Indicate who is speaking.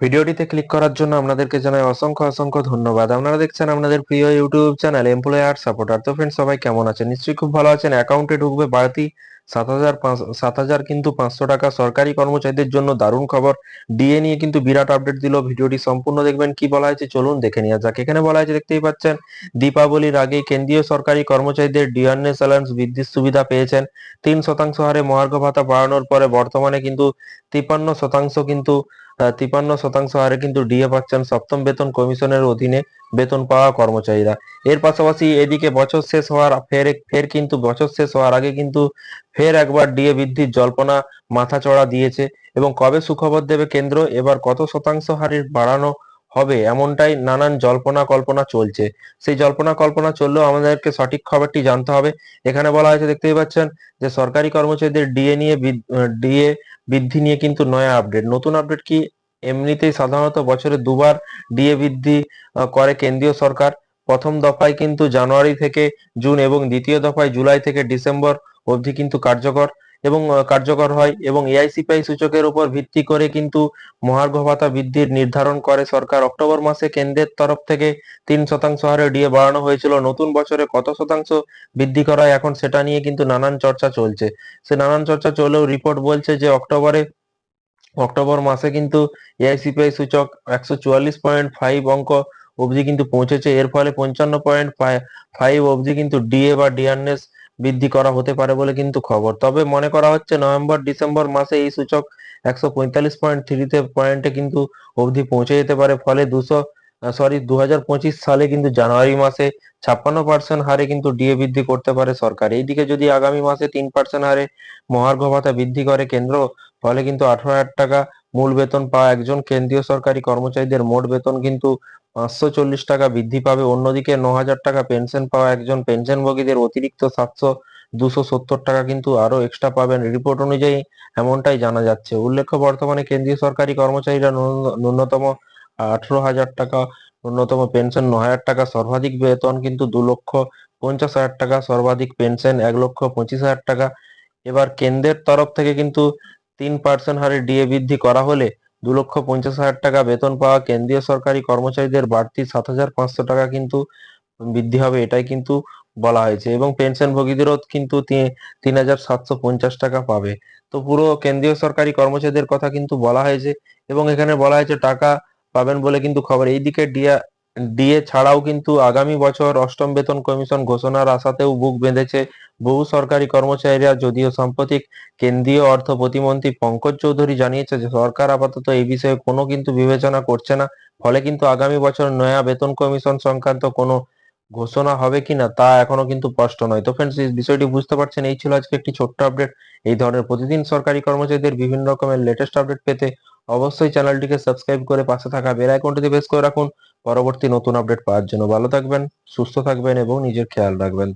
Speaker 1: ভিডিওটিতে ক্লিক করার জন্য আপনাদেরকে জানাই অসংখ্য অসংখ্য ধন্যবাদ। আপনারা দেখছেন আপনাদের প্রিয় ইউটিউব চ্যানেল এমপ্লয়ার সাপোর্টার তো ফ্রেন্ড সবাই কেমন আছেন? নিশ্চয়ই খুব ভালো আছেন। অ্যাকাউন্টে ঢুকবে বাড়তি সাত হাজার সাত হাজার কিন্তু পাঁচশো টাকা সরকারি কর্মচারীদের জন্য দারুণ খবর। ডিএ নিয়ে কিন্তু বিরাট আপডেট দিল। ভিডিওটি সম্পূর্ণ দেখবেন কি বলা হয়েছে, চলুন দেখে নেওয়া যাক। এখানে বলা হয়েছে, দেখতেই পাচ্ছেন, দীপাবলির আগেই কেন্দ্রীয় সরকারি কর্মচারীদের ডিআরএস অ্যালায়েন্স বৃদ্ধির সুবিধা পেয়েছেন। তিন শতাংশ হারে মহার্ঘ ভাতা বাড়ানোর পরে বর্তমানে কিন্তু তিপ্পান্ন শতাংশ কিন্তু তিপান্ন শতাংশ হারে কিন্তু ডিএ পাচ্ছেন সপ্তম বেতন কমিশনের অধীনে বেতন পাওয়া কর্মচারীরা। এর পাশাপাশি এদিকে বছর শেষ হওয়ার ফের ফের কিন্তু বছর শেষ হওয়ার আগে কিন্তু ফের একবার ডিএ বৃদ্ধির জল্পনা মাথা চড়া দিয়েছে এবং কবে সুখবর দেবে কেন্দ্র? এবার কত শতাংশ হারে বাড়ানো হবে, এমনটাই নানান জল্পনা কল্পনা চলছে। সেই জল্পনা কল্পনা চললেও আমাদেরকে সঠিক খবরটি জানতে হবে। এখানে বলা হয়েছে, দেখতেই পাচ্ছেন যে সরকারি কর্মচারীদের ডিএ নিয়ে ডিএ বৃদ্ধি নিয়ে কিন্তু নয়া আপডেট। নতুন আপডেট কি এমনিতেই সাধারণত বছরে দুবার ডিএ বৃদ্ধি করে কেন্দ্রীয় সরকার? প্রথম দফায় কিন্তু জানুয়ারি থেকে জুন এবং দ্বিতীয় দফায় জুলাই থেকে ডিসেম্বর অবধি কিন্তু কার্যকর। এবং কার্যকর হয় এবং এআইসিপিআই সূচকের উপর ভিত্তি করে কিন্তু মহার্ঘ ভাতা বৃদ্ধির নির্ধারণ করে সরকার। অক্টোবর মাসে কেন্দ্রের তরফ থেকে তিন শতাংশ হারে ডিএ বাড়ানো হয়েছিল। নতুন বছরে কত শতাংশ বৃদ্ধি করা এখন সেটা নিয়ে কিন্তু নানান চর্চা চলছে। সে নানান চর্চা চলেও রিপোর্ট বলছে যে অক্টোবরে, অক্টোবর মাসে কিন্তু এআইসিপিআই সূচক একশো চুয়াল্লিশ পয়েন্ট ফাইভ অঙ্ক অবধি কিন্তু পৌঁছেছে। এর ফলে পঞ্চান্ন পয়েন্ট ফাইভ অবধি কিন্তু ডিএ বা ডিআরএস বৃদ্ধি করা হতে পারে বলে কিন্তু খবর। তবে মনে করা হচ্ছে নভেম্বর, ডিসেম্বর মাসে এই সূচক একশো পঁয়তাল্লিশ পয়েন্ট থ্রিতে পয়েন্টে কিন্তু অবধি পৌঁছে যেতে পারে। ফলে দুশো সরি দু হাজার পঁচিশ সালে কিন্তু জানুয়ারি মাসে ছাপ্পান্ন পার্সেন্ট হারে কিন্তু ডিএ বৃদ্ধি করতে পারে সরকার। এইদিকে যদি আগামী মাসে তিন পার্সেন্ট হারে মহার্ঘ ভাতা বৃদ্ধি করে কেন্দ্র, ফলে কিন্তু আঠারো হাজার টাকা মূল বেতন পাওয়া একজন কেন্দ্রীয় সরকারি কর্মচারীদের মোট বেতন কিন্তু পাঁচশো চল্লিশ টাকা বৃদ্ধি পাবে। অন্যদিকে ন হাজার টাকা পেনশন পাওয়া একজন পেনশনভোগীদের অতিরিক্ত সাতশো দুশো সত্তর টাকা কিন্তু আরও এক্সট্রা পাবেন। রিপোর্ট অনুযায়ী এমনটাই জানা যাচ্ছে। উল্লেখ্য, বর্তমানে কেন্দ্রীয় সরকারি কর্মচারীরা ন্যূনতম আঠারো হাজার টাকা, ন্যূনতম পেনশন ন হাজার টাকা সর্বাধিক বেতন কিন্তু দু লক্ষ পঞ্চাশ হাজার টাকা, সর্বাধিক পেনশন এক লক্ষ পঁচিশ হাজার টাকা। এবার কেন্দ্রের তরফ থেকে কিন্তু তিন পার্সেন্ট হারে ডিএ বৃদ্ধি করা হলে দু লক্ষ পঞ্চাশ হাজার টাকা বেতন পাওয়া কেন্দ্রীয় সরকারি কর্মচারীদের বাড়তি সাত হাজার পাঁচশো টাকা কিন্তু বৃদ্ধি হবে, এটাই কিন্তু বলা হয়েছে। এবং পেনশনভোগীদেরও কিন্তু তিন হাজার সাতশো পঞ্চাশ টাকা পাবে। তো পুরো কেন্দ্রীয় সরকারি কর্মচারীদের কথা কিন্তু বলা হয়েছে এবং এখানে বলা হয়েছে টাকা পাবেন বলে কিন্তু খবর। এইদিকে ডিয়া ডিএ ছাড়াও কিন্তু আগামী বছর অষ্টম বেতন কমিশন ঘোষণার আশাতেও বুক বেঁধেছে বহু সরকারি কর্মচারীরা, যদিও সাম্প্রতিক কেন্দ্রীয় অর্থ প্রতিমন্ত্রী পঙ্কজ চৌধুরী জানিয়েছে যে সরকার আপাতত এই বিষয়ে কোনো কিন্তু বিবেচনা করছে না, ফলে কিন্তু আগামী বছর নয়া বেতন কমিশন সংক্রান্ত কোনো ঘোষণা হবে কিনা তা এখনও কিন্তু স্পষ্ট নয়। তো ফ্রেন্ডস এই বিষয়টি বুঝতে পারছেন, এই ছিল আজকে একটি ছোট্ট আপডেট এই ধরনের প্রতিদিন সরকারি কর্মচারীদের বিভিন্ন রকমের লেটেস্ট আপডেট পেতে অবশ্যই চ্যানেলটিকে সাবস্ক্রাইব করে পাশে থাকা বেল আইকনটিতে প্রেস করে রাখুন। পরবর্তী নতুন আপডেট পাওয়ার জন্য ভালো থাকবেন, সুস্থ থাকবেন এবং নিজের খেয়াল রাখবেন।